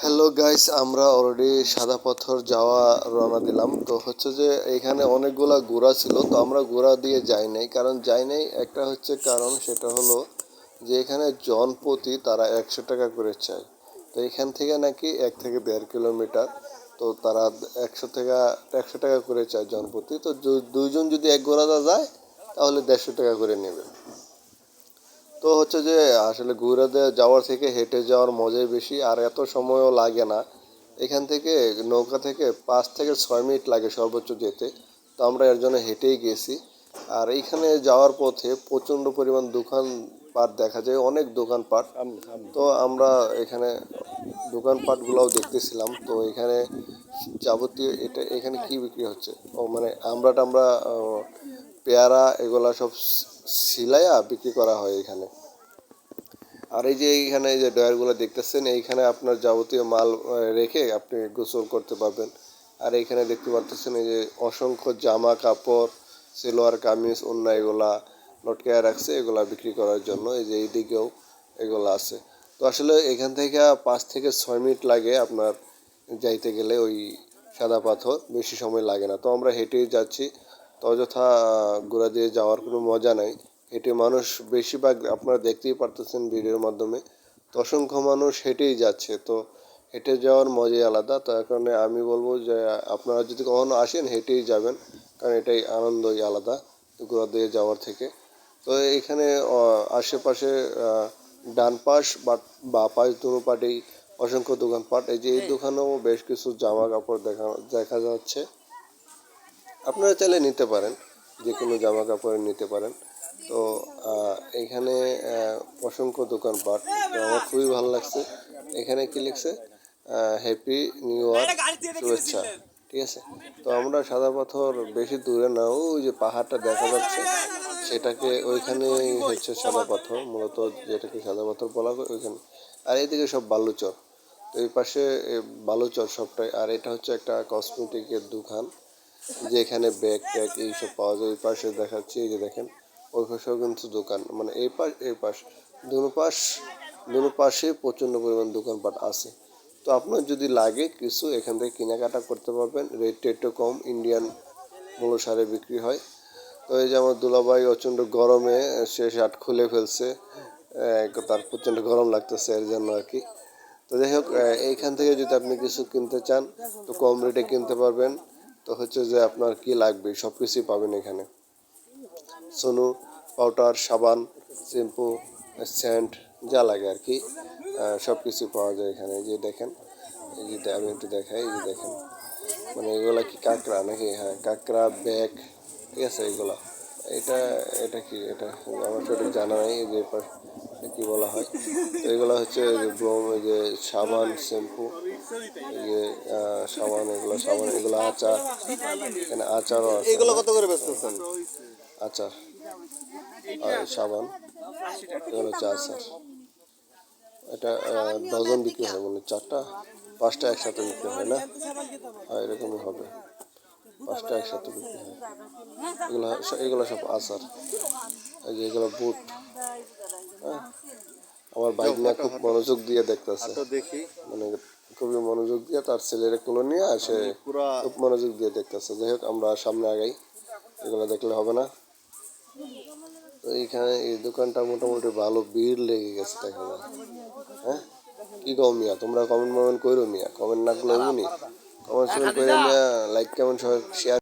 Hello guys আমরা already সাদা পাথর যাওয়া রওনা দিলাম। তো হচ্ছে যে এখানে অনেকগুলা ঘোড়া ছিল, তো আমরা ঘোড়া দিয়ে যাই নাই। কারণ যাই নাই, একটা হচ্ছে কারণ, সেটা হলো যে এখানে জনপ্রতি তারা একশো টাকা করে চায়। তো এখান থেকে নাকি এক থেকে দেড় কিলোমিটার, তো তারা একশো থেকে একশো টাকা করে চায় জনপ্রতি তো দুইজন যদি এক ঘোড়াতে যায়, তাহলে দেড়শো টাকা করে নেবে। তো হচ্ছে যে, আসলে ঘুরাতে যাওয়ার থেকে হেঁটে যাওয়ার মজাই বেশি, আর এত সময়ও লাগে না। এখান থেকে নৌকা থেকে পাঁচ থেকে ছয় মিনিট লাগে সর্বোচ্চ যেতে। তো আমরা এর জন্য হেঁটেই গেছি। আর এইখানে যাওয়ার পথে প্রচণ্ড পরিমাণ দোকানপাট দেখা যায়, অনেক দোকানপাট। তো আমরা এখানে দোকানপাটগুলোও দেখতেছিলাম। তো এখানে যাবতীয় এটা, এখানে কি বিক্রি হচ্ছে? ও মানে আমরা টামরা পেয়ারা, এগুলা সব সিলাইয়া বিক্রি করা হয় এখানে। আর এই যে এইখানে এই যে ডয়ারগুলো দেখতেছেন, এইখানে আপনার যাবতীয় মাল রেখে আপনি গোসল করতে পারবেন। আর এইখানে দেখতে পাচ্ছেন এই যে অসংখ্য জামা কাপড়, সেলোয়ার কামিজ অন্য এগুলা লটকায় রাখছে, এগুলা বিক্রি করার জন্য। এই যে এইদিকেও এগুলো আছে। তো আসলে এখান থেকে পাঁচ থেকে ছয় মিনিট লাগে আপনার যাইতে গেলে ওই সাদা পাথর, বেশি সময় লাগে না। তো আমরা হেঁটেই যাচ্ছি। অযথা ঘোড়া দিয়ে যাওয়ার কোনো মজা নাই। হেঁটে মানুষ বেশিরভাগ আপনারা দেখতেই পারতেছেন ভিডিওর মাধ্যমে। তো অসংখ্য মানুষ হেঁটেই যাচ্ছে। তো হেঁটে যাওয়ার মজাই আলাদা। তার কারণে আমি বলব যে আপনারা যদি কখনো আসেন হেঁটেই যাবেন। কারণ এটাই আনন্দই আলাদা ঘোড়া দিয়ে যাওয়ার থেকে। তো এখানে আশেপাশে ডান পাশ বা পাশ দুটো পাটেই অসংখ্য দোকানপাট। এই যে এই দোকানেও বেশ কিছু জামা কাপড় দেখা দেখা যাচ্ছে। আপনারা চাইলে নিতে পারেন যে কোনো জামা কাপড় নিতে পারেন। তো এখানে অসংখ্য দোকানপাট আমার খুবই ভালো লাগছে। এখানে কি লিখছে? হ্যাপি নিউ ইয়ার শুভেচ্ছা, ঠিক আছে? তো আমরা সাদা পাথর বেশি দূরে না, ওই যে পাহাড়টা দেখা যাচ্ছে, সেটাকে ওইখানে হচ্ছে সাদা পাথর, মূলত যেটাকে সাদা পাথর বলা হয় ওইখানে। আর এইদিকে সব বালুচর, তো এই পাশে বালুচর সবটাই, আর এটা হচ্ছে একটা কসমেটিকের দোকান। যে এখানে ব্যাগ ট্যাগ এইসব পাওয়া যায়, এই পাশে দেখাচ্ছি, এই যে দেখেন, ওই পাশেও কিন্তু দোকান মানে এই পাশ এই পাশ, দুনো পাশ, দুনো পাশে প্রচণ্ড পরিমাণ দোকানপাট আছে। তো আপনার যদি লাগে কিছু, এখান থেকে কেনাকাটা করতে পারবেন রেটটা একটু কম, ইন্ডিয়ান মূল্য সারে বিক্রি হয়। তো এই যে আমার দুলাভাই প্রচণ্ড গরমে, সে শার্ট খুলে ফেলছে তার প্রচণ্ড গরম লাগতেছে এর জন্য আর কি। তো যাই হোক এইখান থেকে যদি আপনি কিছু কিনতে চান, তো কম রেটে কিনতে পারবেন। তো হচ্ছে যে আপনার কি লাগবে? সব কিছুই পাবেন এখানে। সোনু, পাউডার, সাবান, শ্যাম্পু, স্যান্ড, যা লাগে আর কি সব কিছু পাওয়া যায় এখানে। যে দেখেন, এই যে আমি একটু দেখাই, এই যে দেখেন। মানে এগুলা কি কাঁকড়া নাকি? হ্যাঁ কাঁকড়া, ব্যাগ, ঠিক আছে এগুলা। এটা এটা কি? এটা আমার সঠিক জানা নাই যে কি বলা হয়? এগুলো হচ্ছে যে যে সাবান, শ্যাম্পু যে সাবান এগুলো সাবান এগুলো আচার এখানে আচারও আছে। এগুলো কত করে বেচতেছেন? আচার আর সাবান এগুলো হচ্ছে আচার। এটা ডজন বিক্রি হয় মানে চারটা পাঁচটা একসাথে বিক্রি হয় না? হ্যাঁ এরকমই হবে পাঁচটা একসাথে বিক্রি হয়। এগুলো এগুলো সব আচার। এই যে এগুলো বুট হ্যাঁ? আমার বাইক নিয়ে খুব মনোযোগ দিয়ে দেখতেছে। দেখি। মানে খুবই মনোযোগ দিয়ে তার ছেলের কোলে নিয়ে আসে খুব মনোযোগ দিয়ে দেখতেছে। যাই হোক আমরা সামনে আগাই। এগুলো দেখলে হবে না। তো এইখানে এই দোকানটা মোটামুটি ভালো ভিড় লেগে গেছে দেখা হ্যাঁ? কি কম মিয়া? তোমরা কমেন্ট মমেন্ট করো মিয়া? কমেন্ট না করলে কমেন্ট করে মিয়া লাইক কেমন সবাই শেয়ার